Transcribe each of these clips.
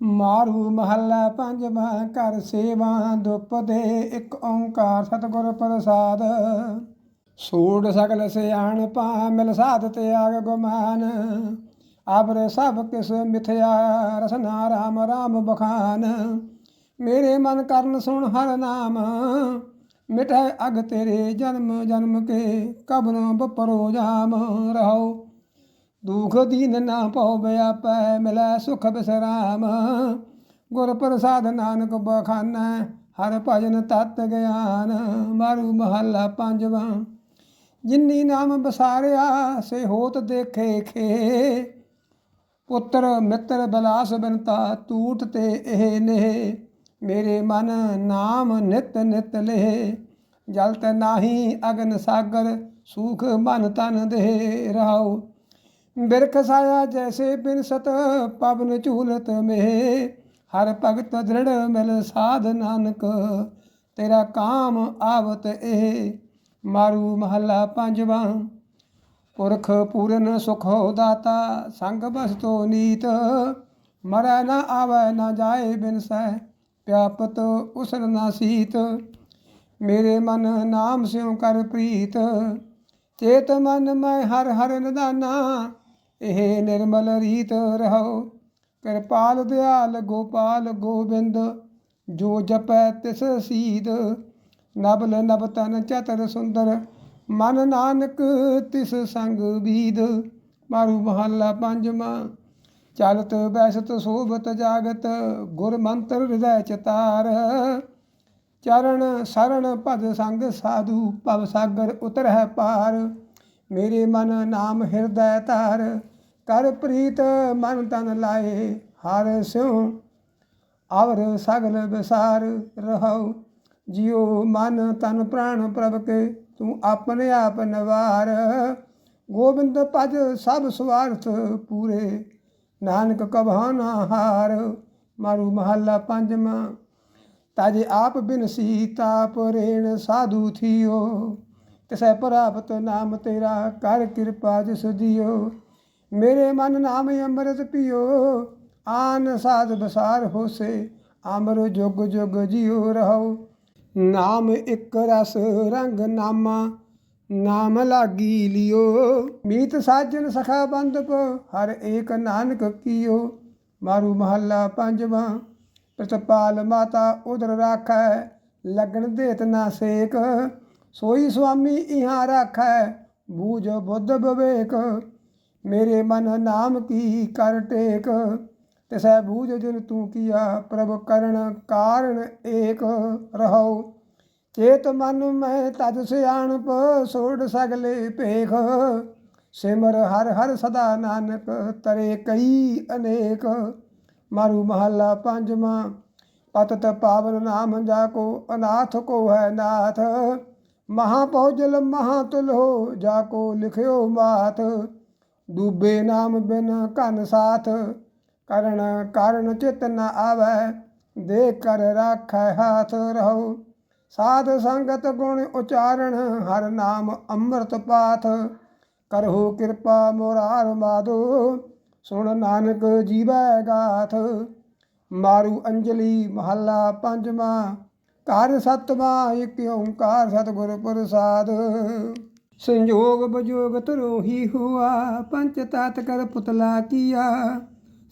ਮਾਰੂ ਮਹੱਲਾ ਪੰਜਵਾਂ ਕਰ ਸੇਵਾ ਦੁਪ ਦੇ ਇੱਕ ਓੰਕਾਰ ਸਤਿਗੁਰ ਪ੍ਰਸਾਦ। ਸੂੜ ਸਗਲ ਸਿਆਣ ਪਾ ਮਿਲ ਸਾਧ ਤਿਆਗ ਗੁਮਾਨ। ਆਬਰ ਸਭ ਕਿਸ ਮਿਥਿਆ ਰਸਨਾ ਰਾਮ ਰਾਮ ਬਖਾਨ। ਮੇਰੇ ਮਨ ਕਰਨ ਸੁਣ ਹਰ ਨਾਮ, ਮਿਟੈ ਅਗ ਤੇਰੇ ਜਨਮ ਜਨਮ ਕੇ ਕਬਨੋਂ ਬਪਰੋ ਜਾਮ। ਰਹੋ ਦੁਖ ਦੀਨ ਨਾ ਪਉ ਬਿਆਪੈ ਮਿਲੈ ਸੁਖ ਬਿਸਰਾਮ। ਗੁਰ ਪ੍ਰਸਾਦ ਨਾਨਕ ਬਖਾਨੈ, ਹਰ ਭਜਨ ਤਤ ਗਿਆਨ। ਮਾਰੂ ਮਹੱਲਾ ਪੰਜਵਾਂ, ਜਿਨੀ ਨਾਮ ਬਸਾਰਿਆ, ਸੇ ਹੋਤ ਦੇਖੇ ਖੇ। ਪੁੱਤਰ ਮਿੱਤਰ ਬਲਾਸ ਬਨਤਾ, ਤੂਟ ਤੇ ਇਹ ਨੇ। ਮੇਰੇ ਮਨ ਨਾਮ ਨਿਤ ਨਿਤ ਲੈ। ਜਲਤ ਨਾਹੀ ਅਗਨ ਸਾਗਰ, ਸੂਖ ਮਨ ਤਨ ਦੇ ਰਹਾਉ ਬਿਰਖ ਸਾਇਆ ਜੈਸੇ ਬਿਨਸਤ ਪਵਨ ਝੂਲਤ ਮੇ ਹਰ ਭਗਤ ਦ੍ਰਿੜ ਮਿਲ ਸਾਧ ਨਾਨਕ, ਤੇਰਾ ਕਾਮ ਆਵਤ ਇਹ। ਮਾਰੂ ਮਹੱਲਾ ਪੰਜਵਾਂ, ਪੁਰਖ ਪੂਰਨ ਸੁਖੋ ਦਾਤਾ, ਸੰਗ ਬਸਤੋ ਨੀਤ। ਮਰੈ ਨਾ ਆਵੈ ਨਾ ਜਾਏ ਬਿਨਸੈ ਪਿਆਪਤ ਉਸਰ ਨਾ ਸੀਤ। ਮੇਰੇ ਮਨ ਨਾਮ ਸਿਉ ਕਰ ਪ੍ਰੀਤ, ਚੇਤ ਮਨ ਮੈਂ ਹਰ ਹਰ ਨਿਦਾਨਾ। ਇਹ ਨਿਰਮਲ ਰੀਤ ਰਹੋ। ਕਿਰਪਾਲ, ਦਿਆਲ, ਗੋਪਾਲ, ਗੋਬਿੰਦ, ਜੋ ਜਪੈ ਤਿਸ ਸੀਦ। ਨਬਲ ਨਬ ਤਨ ਚਤਰ ਸੁੰਦਰ, ਮਨ ਨਾਨਕ ਤਿਸ ਸੰਗ ਬੀਦ। ਮਾਰੂ ਮਹੱਲਾ ਪੰਜਵਾਂ, ਚਲਤ, ਬੈਸਤ, ਸੋਭਤ, ਜਾਗਤ, ਗੁਰ ਮੰਤਰ ਹਿਰਦੈ ਚਤਾਰ ਚਰਨ, ਸਰਣ ਭਜ ਸੰਗ ਸਾਧੂ, ਭਵ ਸਾਗਰ ਉਤਰਹਿ ਪਾਰ। ਮੇਰੇ ਮਨ ਨਾਮ ਹਿਰਦੈ ਧਾਰ, ਕਰ ਪ੍ਰੀਤ ਮਨ ਤਨ ਲਾਏ, ਹਰ ਸਿਉ, ਅਵਰ ਸਗਲ ਵਿਸਾਰ ਰਹਉ, ਜਿਉ ਮਨ ਤਨ ਪ੍ਰਾਣ ਪ੍ਰਭ ਕੇ ਤੂੰ ਆਪਣੇ ਆਪ ਨਵਾਰ। ਗੋਬਿੰਦ ਭਜ ਸਭ ਸਵਾਰਥ ਪੂਰੇ, ਨਾਨਕ ਕਭਾ ਨਾ ਹਾਰ, ਮਾਰੂ ਮਹੱਲਾ ਪੰਜਵਾਂ, ਤਾਜੇ ਆਪ ਬਿਨ ਸੀਤਾਪ ਰੇਣ ਸਾਧੂ ਥੀਓ। ਤਿਸੈ ਪ੍ਰਾਪਤ ਨਾਮ ਤੇਰਾ ਕਰ ਕਿਰਪਾ ਜਿਸ ਦਿਓ। ਮੇਰੇ ਮਨ ਨਾਮ ਅੰਮ੍ਰਿਤ ਪੀਓ, ਆਨ ਸਾਧ ਬਸਾਰ ਹੋਸੇ, ਅਮਰ ਜੁਗ ਜੁਗ ਜਿਉ ਰਹੋ। ਨਾਮ ਇੱਕ ਰਸ ਰੰਗ ਨਾਮਾ, ਨਾਮ ਲਾਗੀ ਲਿਓ। ਮੀਤ ਸਾਜਨ ਸਖਾ ਬੰਦਪ ਹਰ ਏਕ ਨਾਨਕ ਕੀਓ। ਮਾਰੂ ਮਹੱਲਾ ਪੰਜਵਾਂ, ਪ੍ਰਤਪਾਲ ਮਾਤਾ ਉਦਰ ਰਾਖੈ, ਲਗਨ ਦੇਤ ਨਾ ਸੇਕ। ਸੋਈ ਸੁਆਮੀ ਇਹਾਂ ਰਾਖੈ, ਬੂਝ ਬੁੱਧ ਵਿਵੇਕ ਮੇਰੇ ਮਨ ਨਾਮ ਕੀ ਕਰ ਟੇਕ, ਤਿਸੈ ਬੂਝ ਜਿਨ ਤੂੰ ਕੀਆ, ਪ੍ਰਭ ਕਰਨ ਕਾਰਨ ਏਕ ਰਹਉ ਚੇਤ ਮਨ ਮੈਂ ਤਜ ਸਿਆਣਪ, ਸੋੜ ਸਗਲੇ ਭੇਖ। ਸਿਮਰ ਹਰ ਹਰ ਸਦਾ ਨਾਨਕ, ਤਰੇ ਕਈ ਅਨੇਕ। ਮਾਰੂ ਮਹੱਲਾ ਪੰਜਵਾਂ, ਪਤਤ ਪਾਵਨ ਨਾਮ ਜਾ ਕੋ ਅਨਾਥ ਕੋ ਹੈ ਨਾਥ। ਮਹਾ ਪਉਜਲ ਮਹਾ ਤੁਲੋ ਜਾ ਕੋ ਲਿਖਿਓ ਮਾਤ ਡੂਬੇ ਨਾਮ ਬਿਨ ਘਨ ਸਾਥ, ਕਰਨ ਕਾਰਨ ਚਿਤ ਨ ਆਵੈ। ਦੇ ਕਰ ਰਾਖੈ ਹਾਥ ਰਹੋ। ਸਾਧ ਸੰਗਤ ਗੁਣ ਉਚਾਰਣ, ਹਰ ਨਾਮ ਅੰਮ੍ਰਿਤ ਪਾਥ। ਕਰਹੁ ਕਿਰਪਾ ਮੋਰਾਰ ਮਾਧੋ, ਸੁਣ ਨਾਨਕ ਜੀਵੈ ਗਾਥ। ਮਾਰੂ ਅੰਜਲੀ ਮਹੱਲਾ ਪੰਜਵਾਂ ਘਰ ਸਤਵਾਂ ਇਕ ਓੰਕਾਰ ਸਤਿਗੁਰ ਪ੍ਰਸਾਦ। ਸੰਜੋਗ ਬਜੋਗ ਤਰੋਹੀ ਹੁਆ, ਪੰਚ ਤਤ ਕਰ ਪੁਤਲਾ ਕੀਆ।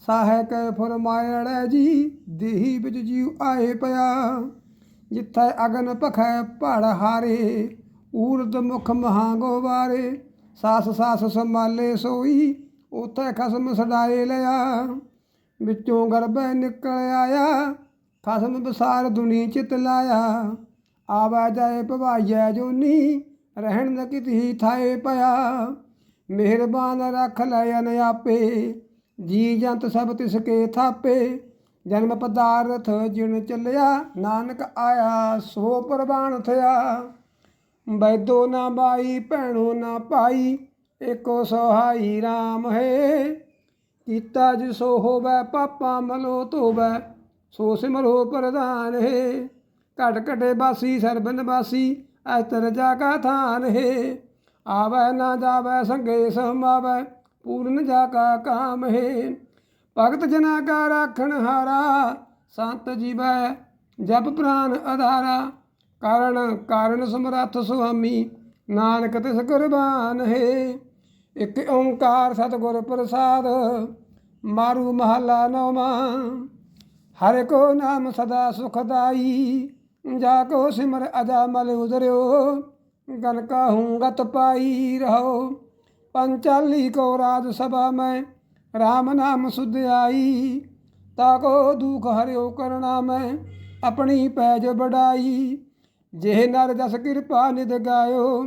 ਸਾਹੈ ਕੈ ਫਰਮਾਇੜ ਜੀ, ਦੇਹੀ ਵਿੱਚ ਜੀਉ ਆਏ ਪਿਆ। ਜਿੱਥੈ ਅਗਨ ਭਖੈ ਪੜ ਹਾਰੇ ਊਰਦ ਮੁਖ ਮਹਾ ਗੋਵਾਰੇ ਸਾਸ ਸਾਸ ਸੰਭਾਲੇ ਸੋਈ, ਉਥੇ ਖਸਮ ਸਡਾਏ ਲਿਆ। ਵਿੱਚੋਂ ਗਰਭੈ ਨਿਕਲ ਆਇਆ ਖਸਮ ਬਸਾਰ ਦੁਨੀ ਚਿਤ ਲਾਇਆ। ਆਵਾ ਜਾਏ ਭਵਾਈਐ ਜੋਨੀ, ਰਹਿਣ ਨ ਕਿਤਹੀ ਥਾਏ ਪਿਆ। ਮਿਹਰਬਾਨ ਰੱਖ ਲੈ ਅਨ ਆਪੇ, ਜੀ ਜੰਤ ਸਭ ਤਿਸ ਕੇ ਥਾਪੇ। ਜਨਮ ਪਦਾਰਥ ਜਿਣ ਚੱਲਿਆ, ਨਾਨਕ ਆਇਆ, ਸੋ ਪ੍ਰਵਾਨ ਥਿਆ। ਬੈਦੋ ਨਾ ਬਾਈ, ਭੈਣੋ ਨਾ ਭਾਈ, ਏਕੋ ਸੋਹਾਈ RAM ਹੈ। ਕੀਤਾ ਜਿਸੋ ਹੋਵੇ, ਪਾਪਾ ਮਲੋ ਧੋਵੈ। ਸੋ ਸਿਮਰੋ ਪ੍ਰਧਾਨ ਹੈ। ਘਟ ਘਟੇ ਬਾਸੀ ਸਰਬਨ ਬਾਸੀ ਅਤਰ ਜਾ ਕਾ ਥਾਨ ਹੈ। ਆਵੈ ਨਾ ਜਾਵੈ, ਸੰਗੇ ਸਮਾਵੈ, ਪੂਰਨ ਜਾ ਕਾ ਕਾਮ ਹੈ। ਭਗਤ ਜਨਾ ਕਾ ਰਾਖਣ ਹਾਰਾ, ਸੰਤ ਜੀਵੈ ਜਪ ਪ੍ਰਾਨ ਆਧਾਰਾ ਕਾਰਣ ਕਾਰਣ ਸਮਰੱਥ ਸੁਆਮੀ, ਨਾਨਕ ਤਿਸ ਕੁਰਬਾਨ ਹੈ। ਇੱਕ ਓੰਕਾਰ ਸਤਿਗੁਰ ਪ੍ਰਸਾਦ, ਮਾਰੂ ਮਹਲਾ ਨੌਵਾਂ। ਹਰਿ ਕੋ ਨਾਮ ਸਦਾ ਸੁਖਦਾਈ ਜਾ ਕੋ ਸਿਮਰ ਅਜਾਮਲ ਉਦਰਿਓ, ਗਨ ਕਾਹੂੰ ਗਤ ਪਾਈ ਰਹੋ। ਪੰਚਾਲੀ ਕੋ ਰਾਜ ਸਭਾ ਮੈਂ RAM ਨਾਮ ਸੁਧ ਆਈ, ਤਾ ਕੋ ਦੁਖ ਹਰਿਓ ਕਰਣਾ ਮੈਂ ਆਪਣੀ ਪੈਜ ਬੜਾਈ ਜੇ ਨਰ ਜਸ ਕਿਰਪਾ ਨਿਦ ਗਾਇਓ,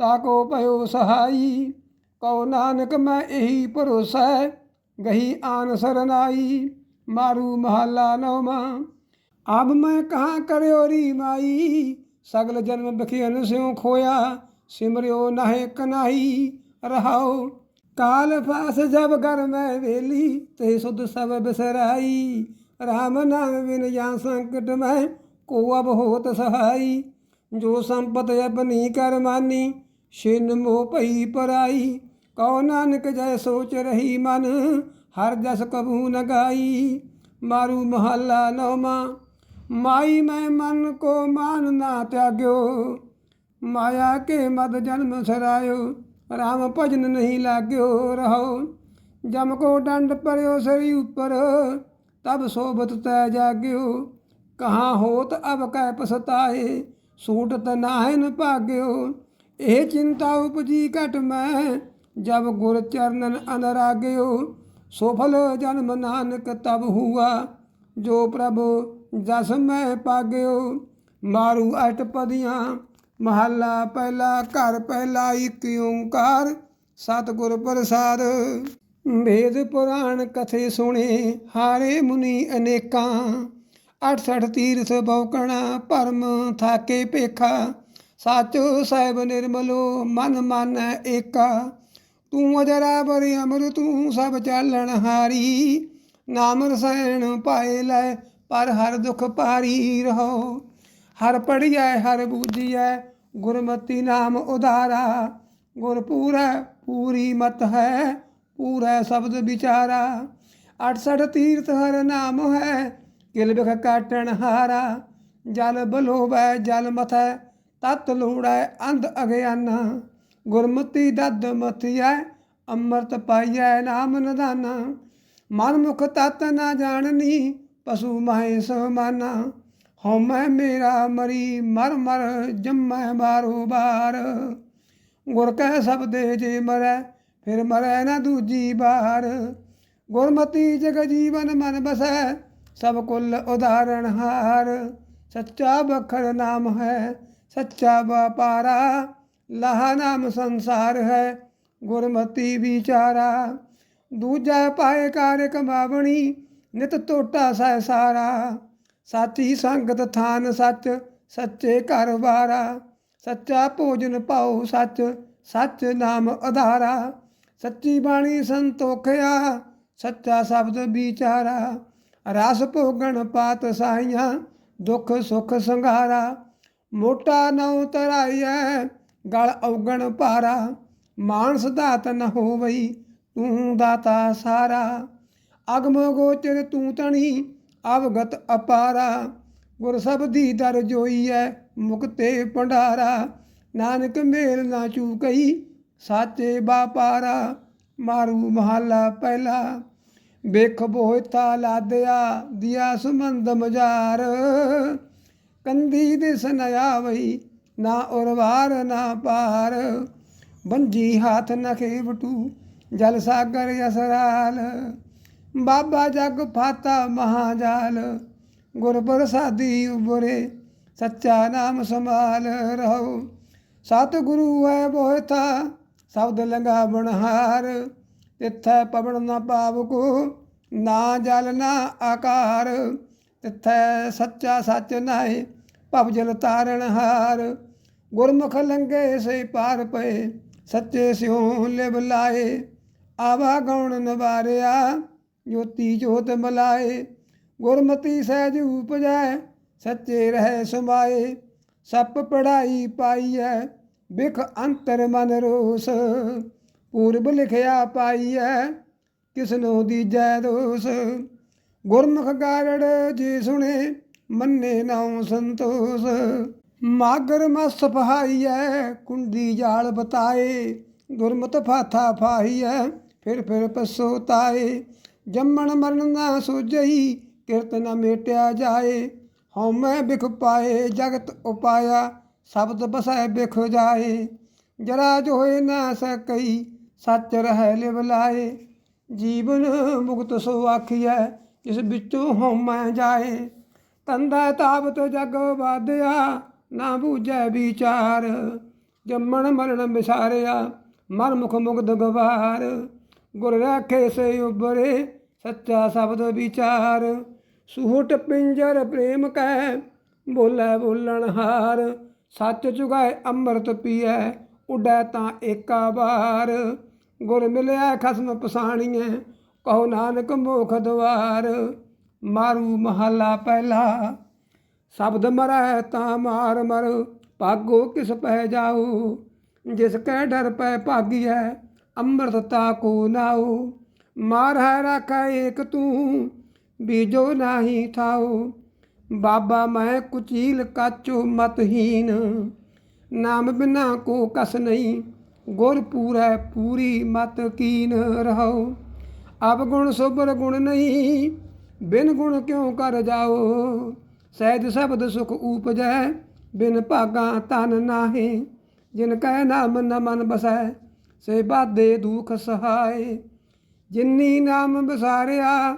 ਤਾ ਕੋ ਭਇਓ ਸਹਾਈ। ਕਉ ਨਾਨਕ ਮੈਂ ਇਹੀ ਭਰੋਸਾ, ਗਹੀ ਆਨ ਸਰਨਾਈ। ਮਾਰੂ ਮਹੱਲਾ ਨੌਵਾਂ। ਅਬ ਮੈਂ ਕਹਾਂ ਕਰਿਓ ਰੀ ਮਾਈ। ਸਗਲ ਜਨਮ ਬਖਿਆਨ ਸਿਉ ਖੋਇਆ। ਸਿਮਰਿਓ ਨਾਹੇ ਕਨਾਈ ਰਹਾਓ ਕਾਲ ਫਾਸ ਜਬ ਘਰ ਮੈਂ ਵੇਲੀ। ਤੇ ਸੁਧ ਸਭ ਬਿਸਰਾਈ। ਰਾਮ ਨਾਮ ਬਿਨ ਜਾਂ ਸੰਕਟ ਮੈਂ ਕੋ ਅਬ ਹੋਤ ਸਹਾਈ। ਜੋ ਸੰਪਤ ਆਪਣੀ ਕਰ ਮਾਨੀ, ਛਿਨ ਮੋਹ ਭਈ ਪਰਾਈ। ਕਉ ਨਾਨਕ ਜੈ ਸੋਚ ਰਹੀ ਮਨ ਹਰ ਜਸ ਕਬੂ ਨ ਗਾਈ, ਮਾਰੂ ਮਹੱਲਾ ਨੌਵਾਂ। ਮਾਈ ਮੈਂ ਮਨ ਕੋ ਮਾਨ ਨਾ ਤਿਆਗਿਓ, ਮਾਇਆ ਕੇ ਮਦ ਜਨਮ ਸਰਾਇਓ। ਰਾਮ ਭਜਨ ਨਹੀਂ ਲਾਗਿਓ ਰਹੋ ਜਮ ਕੋ ਡੰਡ ਪਰਿਓ ਸਰੀ ਉਪਰ, ਤਬ ਸੋਬਤ ਤੈ ਜਾਗਿਓ। ਕਹਾਂ ਹੋਤ ਅਬ ਕੈ ਪਸਤਾਏ ਸੂਟ ਤ ਨਾਹਿਨ ਭਾਗਿਓ। ਇਹ ਚਿੰਤਾ ਉਪਜੀ ਘਟ ਮੈਂ, ਜਬ ਗੁਰ ਚਰਨਨ ਅਨਰਾਗਿਓ। ਸੋਫਲ ਜਨਮ ਨਾਨਕ ਤਬ ਹੁਆ, ਜੋ ਪ੍ਰਭ ਜਸ ਮੈਂ ਪਾਗਿਓ। ਮਾਰੂ ਅਟਪਦੀਆਂ ਮਹੱਲਾ ਪਹਿਲਾ ਘਰ ਪਹਿਲਾ ਇੱਕ ਓੰਕਾਰ। ਸਤਿਗੁਰ ਪ੍ਰਸਾਦ, ਵੇਦ ਪੁਰਾਣ ਕਥੇ ਸੁਣੇ, ਹਾਰੇ ਮੁਨੀ ਅਨੇਕਾਂ। 68 ਤੀਰਥ ਬੌਕਣਾ, ਭਰਮ ਥਾਕੇ ਭੇਖਾ ਸਾਚੋ ਸਾਹਿਬ ਨਿਰਮਲੋ, ਮਨ ਮਨ ਏਕਾ। ਤੂੰ ਅਜਰਾ ਬਰਿ ਅਮਰ, ਤੂੰ ਸਭ ਚਾਲਣ ਹਾਰੀ। ਨਾਮ ਰਸੈਣ ਪਾਏ ਲੈ, ਪਰ ਹਰ ਦੁਖ ਪਾਰੀ ਰਹੋ। ਹਰ ਪੜੀਐ ਹਰ ਬੂਝੀਐ, ਗੁਰਮਤੀ ਨਾਮ ਉਧਾਰਾ। ਗੁਰ ਪੂਰਾ, ਪੂਰੀ ਮਤ ਹੈ, ਪੂਰਾ ਸ਼ਬਦ ਵਿਚਾਰਾ। 68 ਤੀਰਥ ਹਰ ਨਾਮ ਹੈ, ਕਿਲ ਬਿਖ ਕਾਟਣ ਹਾਰਾ। ਜਲ ਬਲੋਵੈ, ਜਲ ਮਥੈ, ਤਤ ਲੋੜੈ, ਅੰਧ ਅਗਿਆਨਾ। ਗੁਰਮਤੀ ਦਦ ਮਥਿਐ ਅੰਮ੍ਰਿਤ ਪਾਈਐ ਨਾਮ ਨਿਧਾਨਾ ਮਨ ਮੁਖ ਤਤ ਨਾ ਜਾਣਨੀ, ਪਸ਼ੂ ਮਾਹੇ ਸਮਾਨਾ ਹਉਮੈ ਮੇਰਾ ਮਰੀ, ਮਰ ਮਰ ਜੰਮੈ ਬਾਰੋ ਬਾਰ। ਗੁਰ ਕੈ ਸਬਦੇ ਜੇ ਮਰੈ, ਫਿਰ ਮਰੈ ਨਾ ਦੂਜੀ ਬਾਰ। ਗੁਰਮਤੀ ਜਗ ਜੀਵਨ ਮਨ ਬਸੈ, ਸਭ ਕੁੱਲ ਉਦਾਹਰਣ ਹਾਰ। ਸੱਚਾ ਬਖਰ ਨਾਮ ਹੈ, ਸੱਚਾ ਵਪਾਰਾ। ਲਹਾ ਨਾਮ ਸੰਸਾਰ ਹੈ, ਗੁਰਮਤੀ ਵਿਚਾਰਾ। ਦੂਜਾ ਪਾਏ ਕਾਰ ਕਮਾਵਣੀ ਨਿਤ ਟੋਟਾ ਸਹਿ ਸਾਰਾ। ਸਾਚੀ ਸੰਗਤ ਥਾਨ ਸੱਚ, ਸੱਚੇ ਘਰ ਬਾਰਾ ਸੱਚਾ ਭੋਜਨ ਪਾਉ ਸੱਚ ਸੱਚ ਨਾਮ ਆਧਾਰਾ ਸੱਚੀ ਬਾਣੀ ਸੰਤੋਖਿਆ, ਸੱਚਾ ਸ਼ਬਦ ਵਿਚਾਰਾ। ਰਸ ਭੋਗਣ ਪਾਤ ਸਾਈਆਂ, ਦੁੱਖ ਸੁਖ ਸੰਘਾਰਾ। ਮੋਟਾ ਨਉ ਤਰਾਈਐ ਗਲ ਔਗਣ ਭਾਰਾ, ਮਾਨਸ ਦਾਤ ਨ ਹੋਵਈ, ਤੂੰ ਦਾਤਾ ਸਾਰਾ। ਅਗਮ ਗੋਚਰ ਤੂੰ ਤਣੀ, ਅਵਗਤ ਅਪਾਰਾ। ਗੁਰ ਸਬਦੀ ਦਰ ਜੋਈ ਜੋਈਐ, ਮੁਕਤੇ ਭੰਡਾਰਾ। ਨਾਨਕ ਮੇਲ ਨਾ ਚੂਕਈ, ਸਾਚੇ ਬਾਪਾਰਾ ਮਾਰੂ ਮਹੱਲਾ ਪਹਿਲਾ। ਵੇਖ ਬੋਇਤਾ ਲਾਦਿਆ, ਦਿਆ ਸੁਮੰਦ ਮਜਾਰ। ਕੰਦੀ ਦਿਸ ਨ ਆਵਈ ਨਾ ਉਰਵਾਰ ਨਾ ਪਾਰ। ਬੰਜੀ ਹਾਥ ਨਖੇ ਬਟੂ ਜਲ ਸਾਗਰ ਅਸਰਾਲ ਬਾਬਾ ਜਗ ਫਾਤਾ ਮਹਾਜਾਲ, ਗੁਰ ਪ੍ਰਸਾਦੀ ਉਬਰੇ ਸੱਚਾ ਨਾਮ ਸੰਭਾਲ ਰਹੋ। ਸਤ ਗੁਰੂ ਹੈ ਬੋਇਤਾ ਸ਼ਬਦ ਲੰਗਾ ਬਨਹਾਰ ਤਿੱਥੈ ਪਵਨ ਨਾ ਪਾਵ ਕੋ ਨਾ ਜਲ ਨਾ ਆਕਾਰ। ਤਿੱਥੈ ਸੱਚਾ ਸੱਚ ਨਾਏ ਭਵ ਜਲ ਤਾਰਨ ਹਾਰ। ਗੁਰਮੁਖ ਲੰਗੇ ਸੇ ਪਾਰ ਪਏ, ਸੱਚੇ ਸਿਉ ਲਿਵ ਲਾਏ। ਆਵਾ ਗਉਣ ਨਵਾਰਿਆ, ਜੋਤੀ ਜੋਤ ਮਲਾਏ। ਗੁਰਮਤੀ ਸਹਿਜ ਉਪਜੈ, ਸੱਚੇ ਰਹਿ ਸਮਾਏ। ਸੱਪ ਪੜਾਈ ਪਾਈਐ, ਬਿਖ ਅੰਤਰ ਮਨ ਰੋਸ। ਪੂਰਬ ਲਿਖਿਆ ਪਾਈਐ, ਕਿਸਨੋ ਦੀਜੈ ਦੋਸ। ਗੁਰਮੁਖ ਗਾਰੜ ਜੇ ਸੁਣੇ ਮੰਨੇ ਨਾਉ ਸੰਤੋਸ। ਮਾਗਰ ਮਸ ਪਹਾਈਐ, ਕੁੰਡੀ ਜਾਲ ਬਤਾਏ। ਗੁਰਮਤਿ ਫਾਥਾ ਫਾਹੀਐ, ਫਿਰ ਫਿਰ ਪਸੋਤਾਏ ਜੰਮਣ ਮਰਨ ਨਾ ਸੋਜਈ ਕਿਰਤ ਨਾ ਮੇਟਿਆ ਜਾਏ। ਹਉਮੈ ਬਿਖ ਪਾਏ, ਜਗਤ ਉਪਾਇਆ, ਸ਼ਬਦ ਬਸੈ ਬਿਖ ਜਾਏ। ਜਰਾ ਜੋਏ ਨਾ ਸਕਈ ਸੱਚ ਰਹਿ ਲਿਵ ਲਾਏ। ਜੀਵਨ ਮੁਕਤ ਸੋ ਆਖੀਐ, ਇਸ ਵਿੱਚੋਂ ਹਉਮੈ ਜਾਏ। ਤੰਦਾ ਤਾਬਤ ਜਗ ਵਾਧਿਆ, ਨਾ ਬੂਝੈ ਵਿਚਾਰ। ਜੰਮਣ ਮਰਨ ਵਿਸਾਰਿਆ ਮਨ ਮੁਖ ਮੁਗਧ ਗਵਾਰ। ਗੁਰ ਰਾਖੇ ਸੇ ਉਬਰੇ ਸੱਚਾ ਸ਼ਬਦ ਵਿਚਾਰ। ਸੂਹਟ ਪਿੰਜਰ ਪ੍ਰੇਮ ਕੈ, ਬੋਲੇ ਬੋਲਣ ਹਾਰ। ਸੱਚ ਚੁਗਾਏ, ਅੰਮ੍ਰਿਤ ਪੀਐ, ਉਡੈ ਤਾਂ ਏਕਾ ਵਾਰ। ਗੁਰ ਮਿਲਿਆ, ਖਸਮ ਪਸਾਣੀਐ, ਕਹੋ ਨਾਨਕ ਮੋਖ ਦਵਾਰ। ਮਾਰੂ ਮਹਲਾ ਪਹਿਲਾ। ਸ਼ਬਦ ਮਰੈ ਤਾਂ ਮਾਰ ਮਰ, ਭਾਗੋ ਕਿਸ ਪੈ ਜਾਓ ਜਿਸ ਕੈ ਡਰ ਪੈ ਭਾਗੀਐ, ਅੰਮ੍ਰਿਤ ਤਾ ਕੋ ਨਾਉ? ਮਾਰ ਹੈ ਰਾਖੈ ਏਕ ਤੂੰ, ਬੀਜੋ ਨਾਹੀ ਥਾਉ? ਬਾਬਾ ਮੈਂ ਕੁਚੀਲ ਕਾਚੋ ਮਤਹੀਨ ਨਾਮ ਬਿਨਾ ਕੋ ਕਸ ਨਹੀਂ, ਗੁਰ ਪੂਰੈ ਪੂਰੀ ਮਤ ਕੀਨ ਰਹੋ ਅਬ ਗੁਣ ਸੁਬਰ ਗੁਣ ਨਹੀਂ ਬਿਨ ਗੁਣ ਕਿਉ ਕਰ ਜਾਓ? ਸਹਿਜ ਸ਼ਬਦ ਸੁਖ ਉਪਜੈ, ਬਿਨ ਭਾਗਾ ਤਨ ਨਾਹੀ। ਜਿਨ ਕੈ ਨਾਮ ਨ ਮਨ ਬਸੈ, ਸੇ ਬਾਦੇ ਦੁਖ ਸਹਾਏ। ਜਿਨੀ ਨਾਮ ਵਿਸਾਰਿਆ,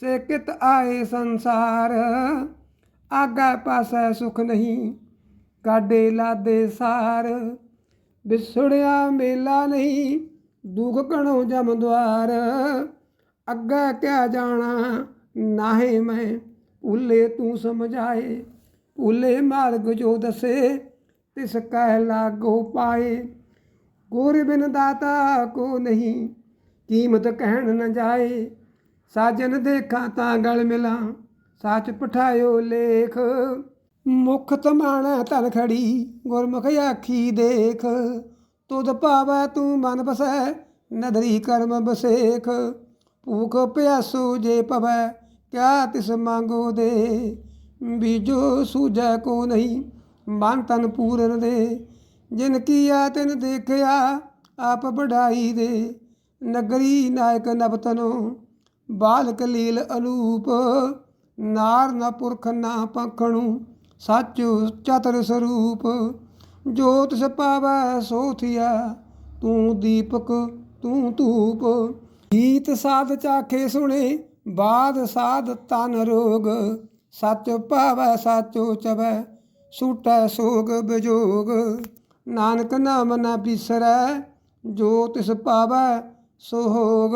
ਸੇ ਕਿਤ ਆਏ ਸੰਸਾਰ। ਆਗਾ ਪਾਸੈ ਸੁਖ ਨਹੀਂ ਕਾਡੇ ਲਾਦੇ ਸਾਰ। ਵਿਸੜਿਆ ਮੇਲਾ ਨਹੀਂ, ਦੁਖ ਕਣੋ ਜਮ ਦਵਾਰ ਅੱਗਾ ਕਿਆ ਜਾਣਾ ਨਾਹੇ ਮੈਂ ਭੁੱਲੇ ਤੂੰ ਸਮਝਾਏ, ਭੁੱਲੇ ਮਾਰਗ ਜੋ ਦਸੇ, ਤਿਸ ਕਹਿ ਲਾਗੋ ਪਾਏ। ਗੁਰ ਬਿਨ ਦਾਤਾ ਕੋ ਨਹੀਂ, ਕੀਮਤ ਕਹਿਣ ਨ ਜਾਏ। ਸਾਜਨ ਦੇਖਾਂ ਤਾਂ ਗਲ ਮਿਲਾਂ, ਸੱਚ ਪਠਾਇਓ ਲੇਖ। ਮੁਖ ਤਮਾਣਾ ਤਨ ਖੜੀ, ਗੁਰਮੁਖ ਆਖੀ ਦੇਖ। ਤੁਧ ਭਾਵੈ ਤੂੰ ਮਨ ਬਸੈ, ਨਦਰੀ ਕਰਮ ਬਸੇਖ। ਭੂਖ ਪਿਆਸੂ ਜੇ ਪਵੈ ਕਿਆ ਤਿਸ ਮੰਗੋ ਦੇ ਬੀਜੋ ਸੂਝੈ ਕੋ ਨਹੀਂ, ਮਨ ਤਨ ਪੂਰਨ ਦੇ। ਜਿਨ ਕੀਆ ਤਿਨ ਦੇਖਿਆ, ਆਪ ਬੜਾਈ ਦੇ। ਨਗਰੀ ਨਾਇਕ ਨਵਤਨੋ ਬਾਲਕ ਲੀਲ ਅਨੂਪ। ਨਾਰ ਨ ਪੁਰਖ ਨਾ ਪੰਖਣੂ, ਸੱਚ ਚਤਰ ਸਰੂਪ। ਜੋਤ ਤਿਸ ਪਾਵੈ, ਸੋ ਤੂੰ ਦੀਪਕ, ਤੂੰ ਧੂਪ। ਗੀਤ ਸਾਧ ਚਾਖੇ ਸੁਣੇ ਬਾਦ ਸਾਧ ਤਨ ਰੋਗ, ਸੱਚ ਭਾਵੈ, ਸਾਚੋ ਚਵੈ ਸੂਟੈ ਸੋਗ ਬਿਜੋਗ। ਨਾਨਕ ਨਾਮ ਨਾ ਬਿਸਰੈ ਜੋ ਤਿਸ ਪਾਵੈ ਸੋ ਹੋਗ